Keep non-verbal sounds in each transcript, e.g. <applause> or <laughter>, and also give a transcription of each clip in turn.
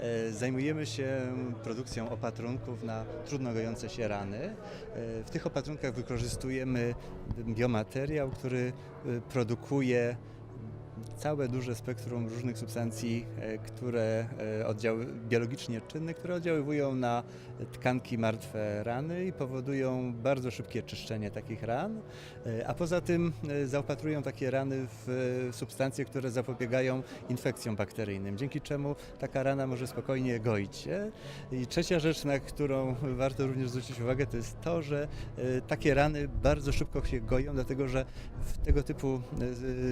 E, Zajmujemy się produkcją opatrunków na trudno gojące się rany. E, W tych opatrunkach wykorzystujemy biomateriał, który e, produkuje całe duże spektrum różnych substancji, e, które e, oddziały, biologicznie czynne, które oddziaływują na tkanki martwe rany i powodują bardzo szybkie czyszczenie takich ran, E, a poza tym zaopatrują takie rany w substancje, które zapobiegają infekcjom bakteryjnym, dzięki czemu taka rana może spokojnie goić się. I trzecia rzecz, na którą warto również zwrócić uwagę, to jest to, że takie rany bardzo szybko się goją, dlatego że w tego typu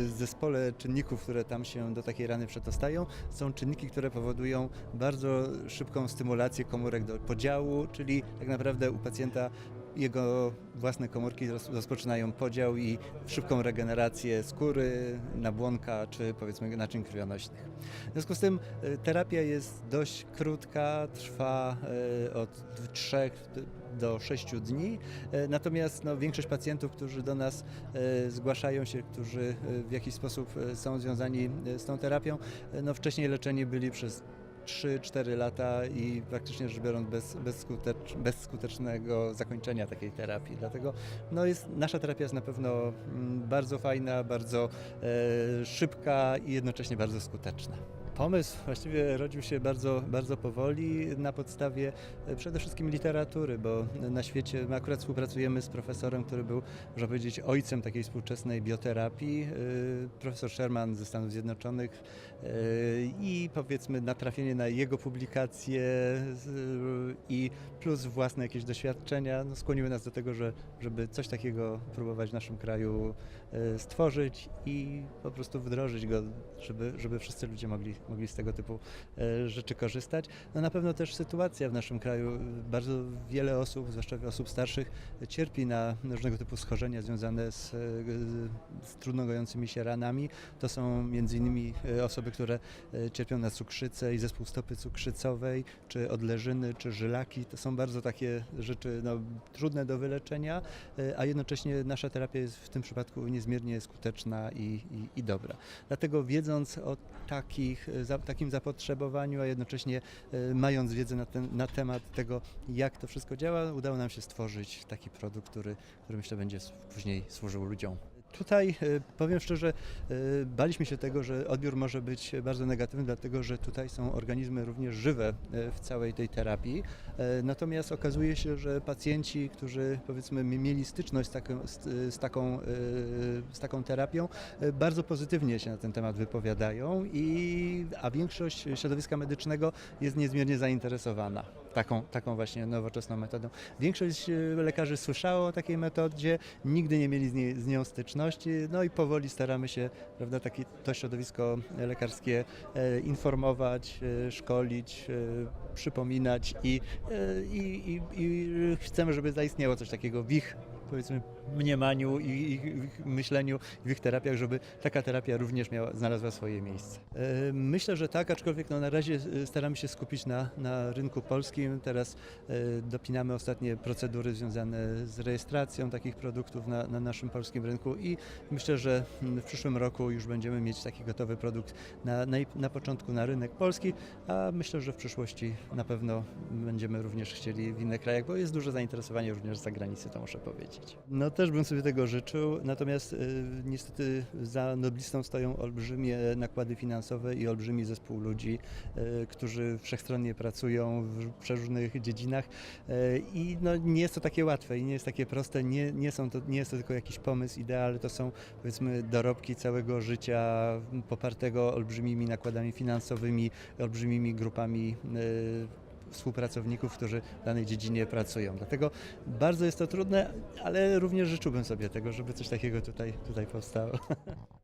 zespole czynników, które tam się do takiej rany przedostają, są czynniki, które powodują bardzo szybką stymulację komórek do podziału, czyli tak naprawdę u pacjenta jego własne komórki roz- rozpoczynają podział i szybką regenerację skóry, nabłonka czy powiedzmy naczyń krwionośnych. W związku z tym e, terapia jest dość krótka, trwa e, od 3 do 6 dni, E, natomiast no, większość pacjentów, którzy do nas zgłaszają się, którzy w jakiś sposób są związani z tą terapią, no, wcześniej leczeni byli przez 3-4 lata i praktycznie rzecz biorąc bez, bezskutecz, bezskutecznego zakończenia takiej terapii. Dlatego no jest, nasza terapia jest na pewno mm, bardzo fajna, bardzo e, szybka i jednocześnie bardzo skuteczna. Pomysł. Właściwie rodził się bardzo, bardzo powoli na podstawie e, przede wszystkim literatury, bo na świecie my akurat współpracujemy z profesorem, który był, można powiedzieć, ojcem takiej współczesnej bioterapii, e, profesor Sherman ze Stanów Zjednoczonych e, i powiedzmy natrafienie na jego publikacje i plus własne jakieś doświadczenia. No, skłoniły nas do tego, że, żeby coś takiego próbować w naszym kraju stworzyć i po prostu wdrożyć go, żeby, żeby wszyscy ludzie mogli, mogli z tego typu e, rzeczy korzystać. No na pewno też sytuacja w naszym kraju, bardzo wiele osób, zwłaszcza osób starszych, cierpi na różnego typu schorzenia związane z, e, z trudno się ranami. To są między innymi e, osoby, które e, cierpią na cukrzycę i zespół stopy cukrzycowej, czy odleżyny, czy żylaki. To są bardzo takie rzeczy no, trudne do wyleczenia, e, a jednocześnie nasza terapia jest w tym przypadku niezmiernie skuteczna i, i, i dobra. Dlatego wiedząc o takich, e, za, takim zapotrzebowaniu, a jednocześnie e, mając wiedzę na, ten, na temat tego, jak to wszystko działa, udało nam się stworzyć taki produkt, który, który myślę będzie później służył ludziom. Tutaj e, powiem szczerze, e, baliśmy się tego, że odbiór może być bardzo negatywny, dlatego że tutaj są organizmy również żywe e, w całej tej terapii. Natomiast okazuje się, że pacjenci, którzy powiedzmy mi- mieli styczność z taką, z, taką, z taką terapią, bardzo pozytywnie się na ten temat wypowiadają, i, a większość środowiska medycznego jest niezmiernie zainteresowana taką, taką właśnie nowoczesną metodą. Większość lekarzy słyszało o takiej metodzie, nigdy nie mieli z, niej, z nią styczności, no i powoli staramy się prawda, takie, to środowisko lekarskie e, informować, e, szkolić, e, przypominać i, i, i, i chcemy, żeby zaistniało coś takiego w ich powiedzmy mniemaniu i ich myśleniu, w ich terapiach, żeby taka terapia również miała, znalazła swoje miejsce. E, Myślę, że tak, aczkolwiek no, na razie e, staramy się skupić na, na rynku polskim. Teraz e, dopinamy ostatnie procedury związane z rejestracją takich produktów na, na naszym polskim rynku i myślę, że mm, w przyszłym roku już będziemy mieć taki gotowy produkt na, na, na początku na rynek polski, a myślę, że w przyszłości na pewno będziemy również chcieli w innych krajach, bo jest duże zainteresowanie również z zagranicy, to muszę powiedzieć. No też bym sobie tego życzył, natomiast y, niestety za Noblistą stoją olbrzymie nakłady finansowe i olbrzymi zespół ludzi, y, którzy wszechstronnie pracują w przeróżnych dziedzinach y, i no, nie jest to takie łatwe i nie jest takie proste, nie, nie, są to, nie jest to tylko jakiś pomysł idealny, to są powiedzmy dorobki całego życia popartego olbrzymimi nakładami finansowymi, olbrzymimi grupami współpracowników, którzy w danej dziedzinie pracują. Dlatego bardzo jest to trudne, ale również życzyłbym sobie tego, żeby coś takiego tutaj, tutaj powstało. <laughs>